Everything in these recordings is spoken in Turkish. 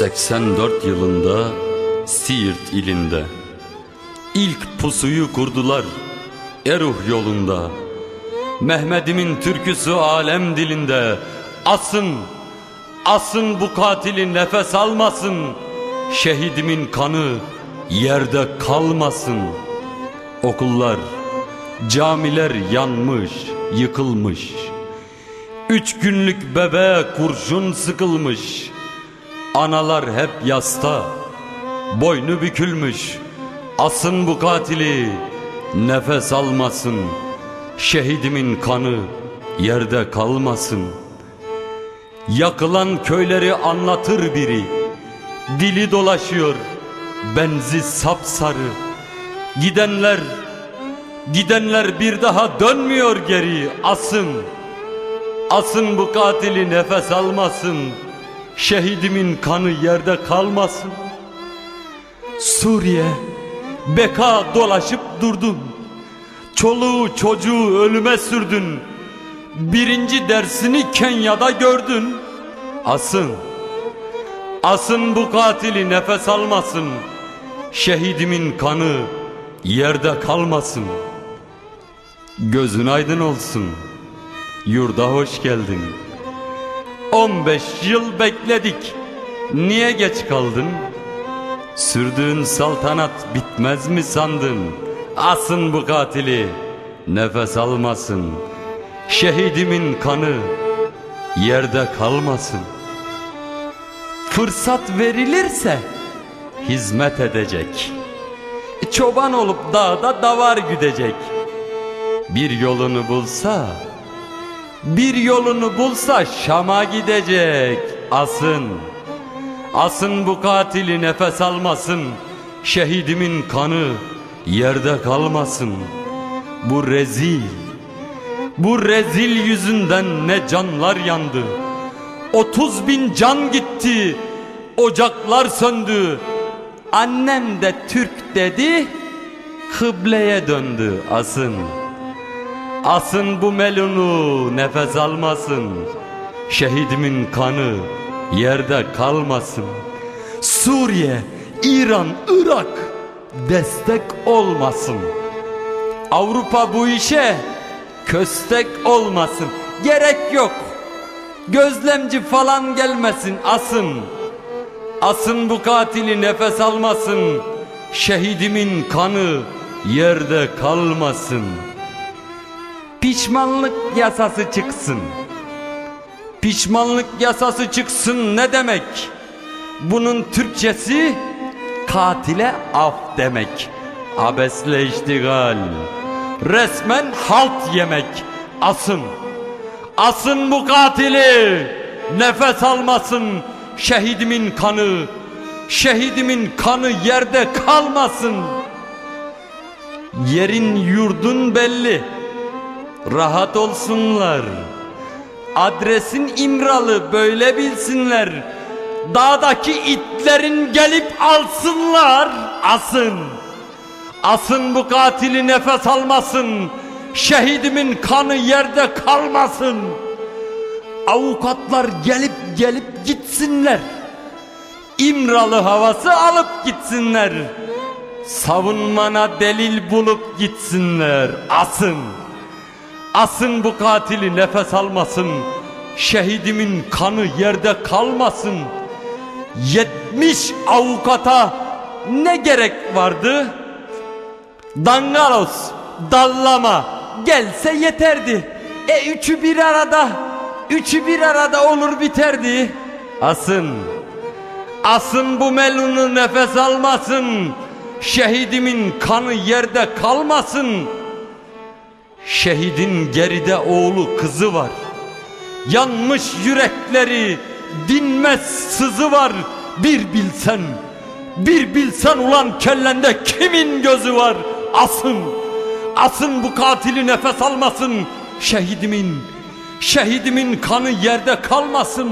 84 yılında Siirt ilinde. İlk pusuyu kurdular Eruh yolunda. Mehmet'imin türküsü alem dilinde. Asın, asın bu katili nefes almasın. Şehidimin kanı yerde kalmasın. Okullar, camiler yanmış, yıkılmış. Üç günlük bebeğe kurşun sıkılmış Analar hep yasta Boynu bükülmüş. Asın bu katili Nefes almasın. Şehidimin kanı Yerde kalmasın. Yakılan köyleri anlatır biri. Dili dolaşıyor Benzi sapsarı. Gidenler Gidenler bir daha dönmüyor geri. Asın Asın bu katili nefes almasın Şehidimin kanı yerde kalmasın. Suriye Beka dolaşıp durdun. Çoluğu çocuğu ölüme sürdün. Birinci dersini Kenya'da gördün. Asın Asın bu katili nefes almasın. Şehidimin kanı yerde kalmasın. Gözün aydın olsun. Yurda hoş geldin 15 yıl bekledik. Niye geç kaldın? Sürdüğün saltanat bitmez mi sandın? Asın bu katili Nefes almasın. Şehidimin kanı Yerde kalmasın. Fırsat verilirse Hizmet edecek. Çoban olup dağda davar güdecek. Bir yolunu bulsa bir yolunu bulsa Şam'a gidecek Asın. Asın bu katili nefes almasın. Şehidimin kanı yerde kalmasın. Bu rezil Bu rezil yüzünden ne canlar yandı. Otuz bin can gitti Ocaklar söndü. Annem de Türk dedi Kıbleye döndü asın Asın bu melunu nefes almasın. Şehidimin kanı yerde kalmasın. Suriye, İran, Irak destek olmasın. Avrupa bu işe köstek olmasın. Gerek yok. Gözlemci falan gelmesin asın. Asın bu katili nefes almasın. Şehidimin kanı yerde kalmasın Pişmanlık yasası çıksın. Pişmanlık yasası çıksın ne demek? Bunun Türkçesi katile af demek. Abesle iştigal. Resmen halt yemek. Asın. Asın bu katili. Nefes almasın şehidimin kanı. Şehidimin kanı yerde kalmasın. Yerin yurdun belli. Rahat olsunlar. Adresin İmralı böyle bilsinler. Dağdaki itlerin gelip alsınlar. Asın. Asın bu katili nefes almasın. Şehidimin kanı yerde kalmasın. Avukatlar gelip gelip gitsinler. İmralı havası alıp gitsinler. Savunmana delil bulup gitsinler. Asın. Asın bu katili nefes almasın. Şehidimin kanı yerde kalmasın. Yetmiş avukata ne gerek vardı? Dangalos, dallama gelse yeterdi. E üçü bir arada, üçü bir arada olur biterdi. Asın, asın bu melunu nefes almasın. Şehidimin kanı yerde kalmasın. Şehidin geride oğlu kızı var. Yanmış yürekleri dinmez sızı var. Bir bilsen, bir bilsen ulan kellende kimin gözü var? Asın, asın bu katili nefes almasın. Şehidimin, şehidimin kanı yerde kalmasın.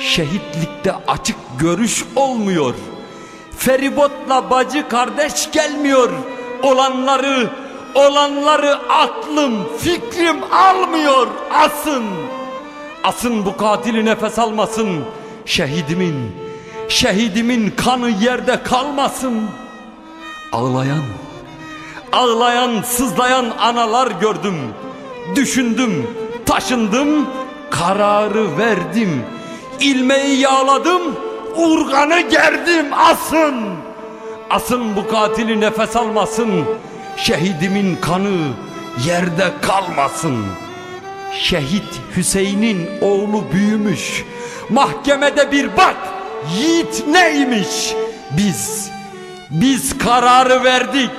Şehitlikte açık görüş olmuyor. Feribotla bacı kardeş gelmiyor. Olanları Olanları aklım, fikrim almıyor. Asın. Asın bu katili nefes almasın. Şehidimin, Şehidimin kanı yerde kalmasın Ağlayan Ağlayan sızlayan analar gördüm Düşündüm taşındım Kararı verdim ilmeği yağladım Urganı gerdim asın Asın bu katili nefes almasın Şehidimin kanı yerde kalmasın. Şehit Hüseyin'in oğlu büyümüş. Mahkemede bir bak Yiğit neymiş? Biz Biz kararı verdik.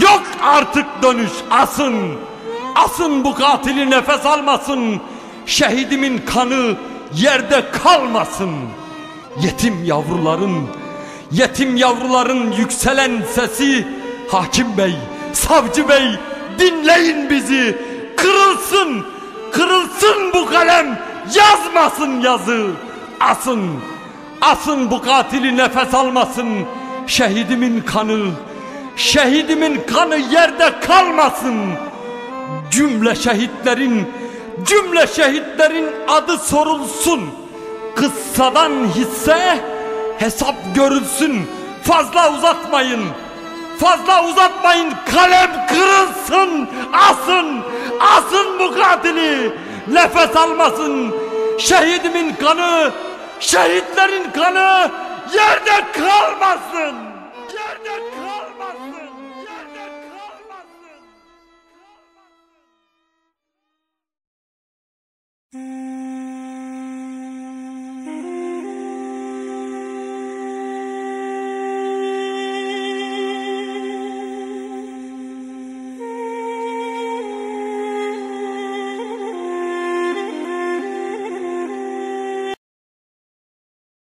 Yok artık dönüş asın. Asın bu katili nefes almasın. Şehidimin kanı yerde kalmasın. Yetim yavruların Yetim yavruların yükselen sesi Hakim bey, savcı bey dinleyin bizi. Kırılsın, kırılsın bu kalem. Yazmasın yazı. Asın, asın bu katili nefes almasın. Şehidimin kanı Şehidimin kanı yerde kalmasın. Cümle şehitlerin Cümle şehitlerin adı sorulsun. Kıssadan hisse hesap görülsün. Fazla uzatmayın Fazla uzatmayın kalem kırılsın Asın Asın bu katili. Nefes almasın Şehidimin kanı Şehitlerin kanı Yerde kalmasın